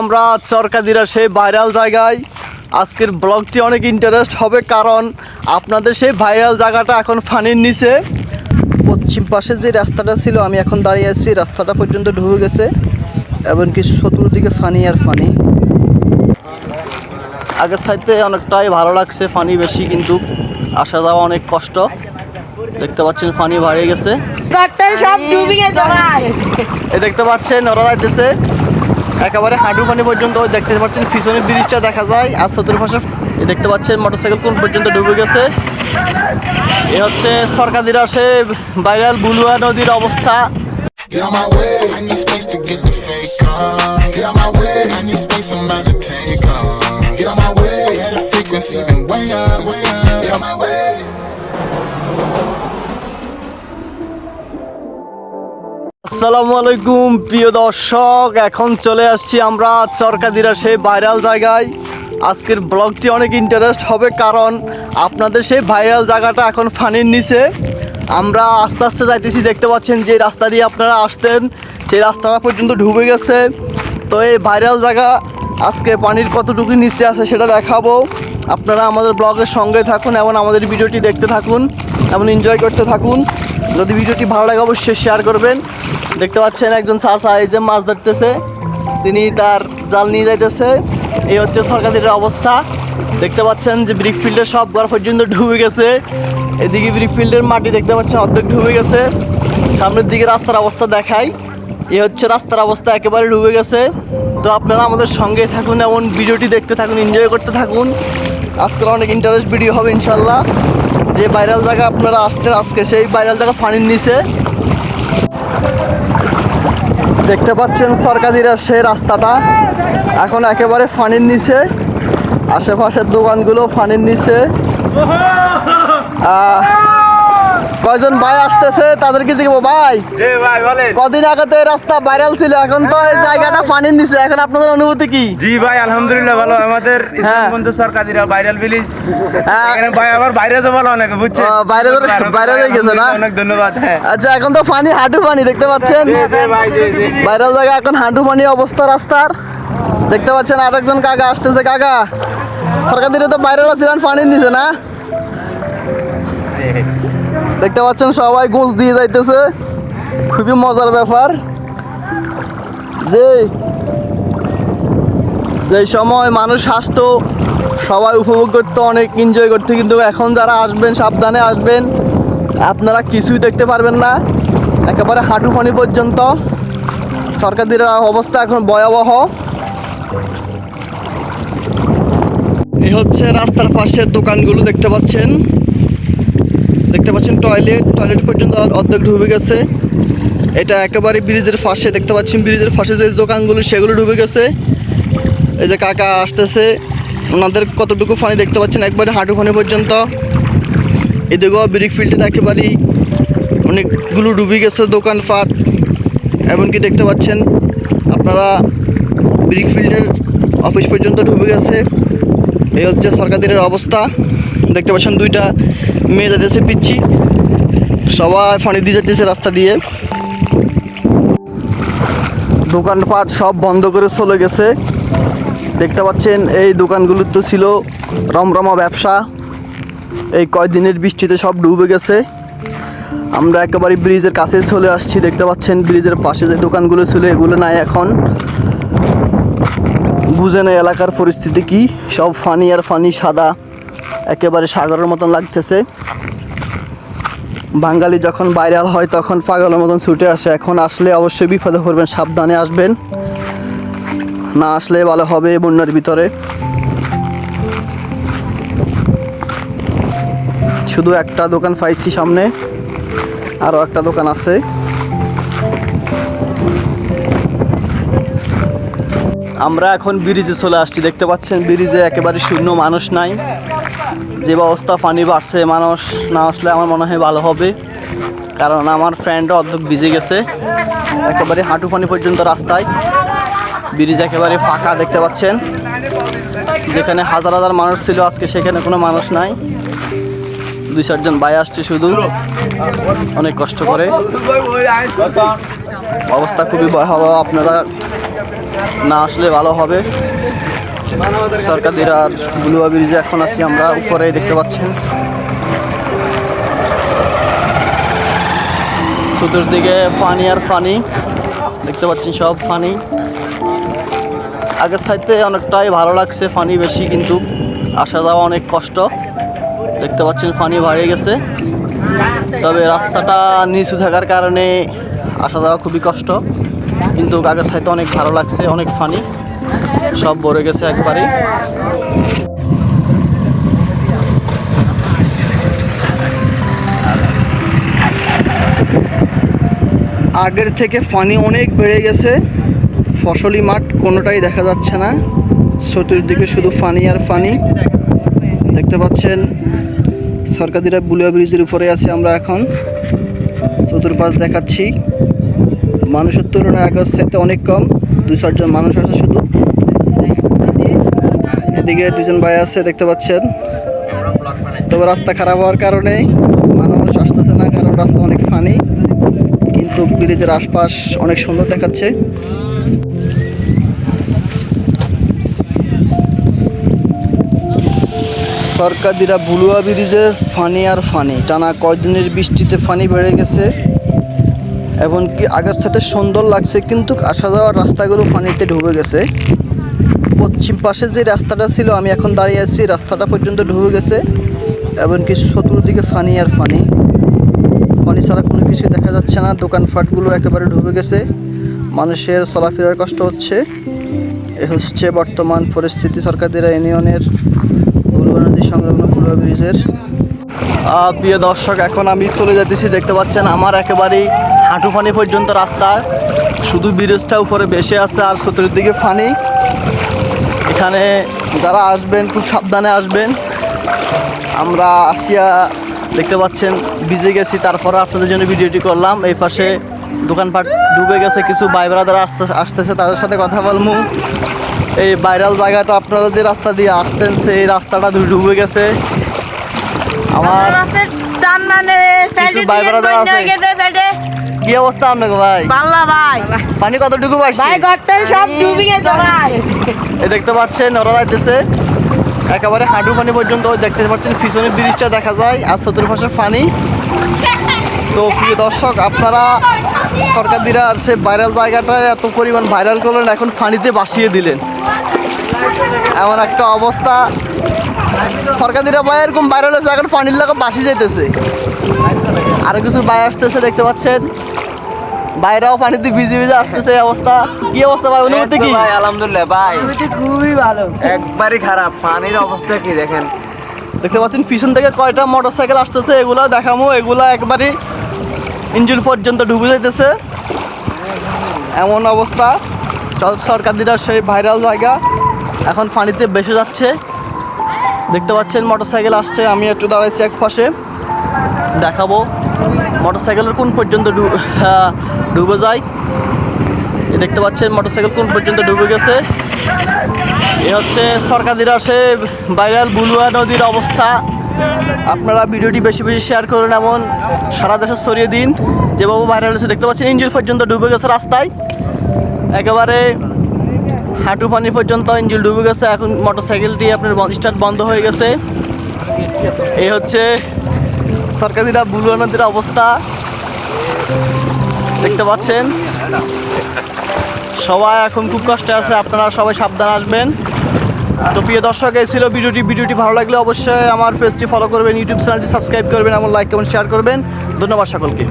আমরা চরকাদিরা সেই ভাইরাল জায়গায়। আজকের ব্লগটি অনেক ইন্টারেস্ট হবে কারণ আপনাদের সেই ভাইরাল জায়গাটা এখন ফানির নিচে। পশ্চিম পাশে যে রাস্তাটা ছিল আমি এখন দাঁড়িয়ে আছি রাস্তাটা পর্যন্ত ঢুকে গেছে। এমনকি চতুর্দিকে ফানি আর ফানি আগের সাইডে অনেকটাই ভালো লাগছে ফানি বেশি কিন্তু আসা যাওয়া অনেক কষ্ট। দেখতে পাচ্ছেন ফানি বাড়িয়ে গেছে। এই দেখতে পাচ্ছেন ওরা যাইতেছে। একেবারে হাঁটু পানি পর্যন্ত দেখতে পাচ্ছেন পিছনের ব্রিজটা দেখা যায়। আর চতুর্পাশে দেখতে পাচ্ছেন মোটরসাইকেল কোন পর্যন্ত ডুবে গেছে। এ হচ্ছে সরকারিরা সে ভাইরাল বুলুয়া নদীর অবস্থা। Get on my way, আসসালামু আলাইকুম, প্রিয় দর্শক। এখন চলে আসছি আমরা চরকাদিরা সেই ভাইরাল জায়গায়। আজকের ব্লগটি অনেক ইন্টারেস্ট হবে কারণ আপনাদের সেই ভাইরাল জায়গাটা এখন ফানির নিচে। আমরা আস্তে আস্তে যাইতেছি, দেখতে পাচ্ছেন যে রাস্তা দিয়ে আপনারা আসতেন সেই রাস্তাটা পর্যন্ত ডুবে গেছে। তো এই ভাইরাল জায়গা আজকে পানির কতটুকু নিচে আছে সেটা দেখাবো। আপনারা আমাদের ব্লগের সঙ্গে থাকুন এবং আমাদের ভিডিওটি দেখতে থাকুন এবং এনজয় করতে থাকুন। যদি ভিডিওটি ভালো লাগে অবশ্যই শেয়ার করবেন। দেখতে পাচ্ছেন একজন চাষা এই যে মাছ ধরতেছে। তিনি তার জাল নিয়ে যাইতেছে। এই হচ্ছে সরকারের অবস্থা। দেখতে পাচ্ছেন যে ব্রিক ফিল্ডের সব ঘর পর্যন্ত ডুবে গেছে। এদিকে ব্রিক ফিল্ডের মাটি দেখতে পাচ্ছেন অর্ধেক ডুবে গেছে। সামনের দিকে রাস্তার অবস্থা দেখাই। এ হচ্ছে রাস্তার অবস্থা, একেবারে ডুবে গেছে। তো আপনারা আমাদের সঙ্গে থাকুন, এমন ভিডিওটি দেখতে থাকুন এনজয় করতে থাকুন। আজকাল অনেক ইন্টারেস্ট ভিডিও হবে ইনশাল্লাহ যে ভাইরাল জায়গা আপনারা আসতেন আজকে, সেই ভাইরাল জায়গা ফানির নিচে। দেখতে পাচ্ছেন সরকারিরা সেই রাস্তাটা। এখন একেবারে ফানির নিচে। আশেপাশের দোকানগুলো ফানির নিচে। কয়জন ভাই আসতেছে? তাদেরকে জিজ্ঞেস ভাই। কদিন আগে তো রাস্তা ভাইরাল ছিল এখন তো এই জায়গাটা পানির নিচে এখন আপনাদের অনুভূতি কি? জি ভাই আলহামদুলিল্লাহ ভালো। আমাদের। বন্ধু সরকারিরা ভাইরাল ভিলেজ। এখানে ভাই আবার বাইরে যাব অনেকে বুঝছে বাইরে বাইরে হয়ে গেছে না? অনেক ধন্যবাদ হ্যাঁ। আচ্ছা এখন তো পানি হাঁটু পানি দেখতে পাচ্ছেন। ভাইরাল জায়গা এখন হাঁটু পানি অবস্থা রাস্তার। দেখতে পাচ্ছেন আরেকজন কাকা আসতেছে কাকা। সরকার তো ভাইরাল ছিলেন পানির নিচে না? দেখতে পাচ্ছেন সবাই গোঁজ দিয়ে যাইতেছে। খুবই মজার ব্যাপার। যে যেই সময় মানুষ হাসতো, সবাই উপভোগ করতো, অনেক এনজয় করতো। কিন্তু এখন যারা আসবেন, সাবধানে আসবেন, আপনারা কিছুই দেখতে পারবেন না। একেবারে হাঁটু পানি পর্যন্ত। সরকারির অবস্থা এখন ভয়াবহ। এই হচ্ছে রাস্তার পাশের দোকানগুলো দেখতে পাচ্ছেন। দেখতে পাচ্ছেন টয়লেট টয়লেট পর্যন্ত অর- অর্ধেক ডুবে গেছে। এটা একেবারে ব্রিজের পাশে, দেখতে পাচ্ছেন ব্রিজের পাশে যে দোকানগুলো, সেগুলো ডুবে গেছে। এই যে কাকা আসতেছে, ওনাদের কতটুকু পানি দেখতে পাচ্ছেন? একবারে হাঁটু পানি পর্যন্ত। এদিকেও ব্রিক ফিল্ডের একেবারেই অনেকগুলো ডুবে গেছে দোকান দোকানপাট। এমনকি দেখতে পাচ্ছেন, আপনারা ব্রিক ফিল্ডের অফিস পর্যন্ত ডুবে গেছে। এই হচ্ছে সরকারের অবস্থা। দেখতে পাচ্ছেন দুইটা মেয়ে যাচ্ছে পিচ্ছি। সবাই পানি দিয়ে যাচ্ছে রাস্তা দিয়ে। দোকানপাট সব বন্ধ করে চলে গেছে। দেখতে পাচ্ছেন, এই দোকানগুলোর তো ছিল রমরমা ব্যবসা। এই কয়দিনের বৃষ্টিতে সব ডুবে গেছে। আমরা একেবারে ব্রিজের কাছে চলে আসছি। দেখতে পাচ্ছেন, ব্রিজের পাশে যে দোকানগুলো ছিল, এগুলো নাই এখন। বুঝে না এলাকার পরিস্থিতি কি? সব ফানি আর ফানি সাদা। একেবারে সাগরের মতন লাগতেছে। বাঙালি যখন ভাইরাল হয়, তখন পাগলের মতন ছুটে আসে। এখন আসলে অবশ্যই বিপদে পড়বেন, সাবধানে আসবেন। না আসলে ভালো হবে বন্যার ভিতরে। শুধু একটা দোকান পাইছি সামনে আরও একটা দোকান আছে। আমরা এখন ব্রিজে চলে আসছি। দেখতে পাচ্ছেন, ব্রিজে একেবারে শূন্য মানুষ নাই। যে অবস্থা পানি বাড়ছে, মানুষ না আসলে আমার মনে হয় ভালো হবে। কারণ আমার ফ্রেন্ডও অর্ধেক ভিজে গেছে। একেবারে হাঁটু পানি পর্যন্ত রাস্তায়। ব্রিজ একেবারে ফাঁকা দেখতে পাচ্ছেন। যেখানে হাজার হাজার মানুষ ছিল, আজকে সেখানে কোনো মানুষ নাই। দুই চারজন ভাই আসছে শুধু। অনেক কষ্ট করে। অবস্থা খুবই ভয় ভয়াবহ। আপনারা না আসলে ভালো হবে। সরকার আর বুলুয়া ব্রিজে এখন আছি আমরা উপরে দেখতে পাচ্ছেন। চতুর্দিকে পানি আর পানি দেখতে পাচ্ছেন সব পানি আগের সাইডে অনেকটাই ভালো লাগছে ফানি বেশি, কিন্তু আসা যাওয়া অনেক কষ্ট। দেখতে পাচ্ছেন ফানি বাড়িয়ে গেছে। তবে রাস্তাটা নিচু থাকার কারণে আসা যাওয়া খুবই কষ্ট, কিন্তু আগের সাইডে অনেক ভালো লাগছে, অনেক ফানি। সব ভরে গেছে একবারে আগের থেকে পানি অনেক বেড়ে গেছে। ফসলি মাঠ কোনোটাই দেখা যাচ্ছে না। চতুর্দিকে শুধু পানি আর পানি দেখতে পাচ্ছেন সরকারিরা বুলিয়া ব্রিজের উপরে আছে আমরা এখন। চতুর্পাশ দেখাচ্ছি। মানুষের তুলনায় আগের সাথে অনেক কম। দুই চারজন মানুষ আছে শুধু। এদিকে দুজন ভাই আছে, দেখতে পাচ্ছেন। তবে রাস্তা খারাপ হওয়ার কারণে মানুষ আসতেছে না, কারণ রাস্তা অনেক ফানি কিন্তু ব্রিজের আশপাশ অনেক সুন্দর দেখাচ্ছে। সরকারিরা বুলুয়া ব্রিজের ফানি আর ফানি টানা কয়দিনের বৃষ্টিতে ফানি বেড়ে গেছে। এমনকি আগের সাথে সুন্দর লাগছে, কিন্তু আসা যাওয়ার রাস্তাগুলো পানিতে ডুবে গেছে। পশ্চিম পাশে যে রাস্তাটা ছিল, আমি এখন দাঁড়িয়ে আছি, রাস্তাটা পর্যন্ত ডুবে গেছে। এমনকি চতুর্দিকে ফানি আর ফানি পানি ছাড়া কোনো কিছু দেখা যাচ্ছে না, দোকানপাটগুলো একেবারে ডুবে গেছে। মানুষের চলাফেরার কষ্ট হচ্ছে। এ হচ্ছে বর্তমান পরিস্থিতি সরকারিরা ইউনিয়নের গুরুয়া নদী সংলগ্ন গুরুয়া ব্রিজের। প্রিয় দর্শক, এখন আমি চলে যেতেছি দেখতে পাচ্ছেন আমার একেবারেই হাঁটু পানি পর্যন্ত রাস্তা শুধু ব্রিজটা উপরে বেশি আছে আর চতুর্দিকে ফানি। এখানে যারা আসবেন খুব সাবধানে আসবেন। আমরা আসিয়া দেখতে পাচ্ছেন ভিজে গেছি তারপরে আপনাদের জন্য ভিডিওটি করলাম। এই পাশে দোকানপাট ডুবে গেছে কিছু ভাই ব্রাদার আসতে আসতেছে তাদের সাথে কথা বলব। এই ভাইরাল জায়গাটা আপনারা যে রাস্তা দিয়ে আসতেন সেই রাস্তাটা ডুবে গেছে। আমার রাস্তার মানে দিয়ে ব্রাদার বন্ধ আছে। কি অবস্থা আপনাকে ভাই? পাল্লা ভাই। পানি কতটুকু পাইছি ভাই ঘরটা সব ডুবে গেছে ভাই। এই দেখতে পাচ্ছেন ওরা যাইতেছে। একেবারে হাঁটু পানি পর্যন্ত দেখতে পাচ্ছেন পিছনে ব্রিজটা দেখা যায় আর চতুর্পাশে পানি। তো প্রিয় দর্শক আপনারা সরকার দিরা আর সে ভাইরাল জায়গাটায় এত পরিমাণ ভাইরাল করলেন এখন পানিতে বাসিয়ে দিলেন। এমন একটা অবস্থা। সরকার দিরা ভাই এরকম ভাইরাল হয়েছে এখন পানির লাগা বাসি যাইতেছে। আরও কিছু ভাই আসতেছে দেখতে পাচ্ছেন? বাইরেও পানিতে ভিজে ভিজে আসতেছে অবস্থা। কি অবস্থা ভাই অনুভূতি কি? ভাই আলহামদুলিল্লাহ ভাই। খুবই ভালো। একবারই খারাপ পানির অবস্থা কি দেখেন। দেখতে পাচ্ছেন পিছন থেকে কয়টা মোটর সাইকেল আসতেছে এগুলো দেখামো এগুলো একবারই ইঞ্জিন পর্যন্ত ডুবে যাইতেছে। এমন অবস্থা সরকার দিরা সেই ভাইরাল জায়গা এখন পানিতে বেসে যাচ্ছে। দেখতে পাচ্ছেন মোটর সাইকেল আসছে আমি একটু দাঁড়াইছি এক পাশে। দেখাবো। মোটর সাইকেলের কোন পর্যন্ত আহ, ডুবে যায়। দেখতে পাচ্ছেন মোটর সাইকেল কোন পর্যন্ত ডুবে গেছে। এ হচ্ছে সরকারিরা সে ভাইরাল বুলুয়া নদীর অবস্থা। আপনারা ভিডিওটি বেশি বেশি শেয়ার করুন এমন সারা দেশে ছড়িয়ে দিন। যেভাবে ভাইরাল হয়েছে দেখতে পাচ্ছেন ইঞ্জিন পর্যন্ত ডুবে গেছে রাস্তায়। একেবারে হাঁটু পানি পর্যন্ত ইঞ্জিল ডুবে গেছে। এখন মোটর সাইকেলটি আপনার স্টার্ট বন্ধ হয়ে গেছে। এই হচ্ছে সরকারিরা বুলুয়া নদীর অবস্থা। দেখতে পাচ্ছেন? সবাই এখন খুব কষ্টে আছে, আপনারা সবাই সাবধান আসবেন। তো প্রিয় দর্শক, এই ছিল ভিডিওটি। ভিডিওটি ভালো লাগলে অবশ্যই আমার পেজটি ফলো করবেন ইউটিউব চ্যানেলটি সাবস্ক্রাইব করবেন, এবং লাইক কমেন্ট শেয়ার করবেন। ধন্যবাদ সকলকে।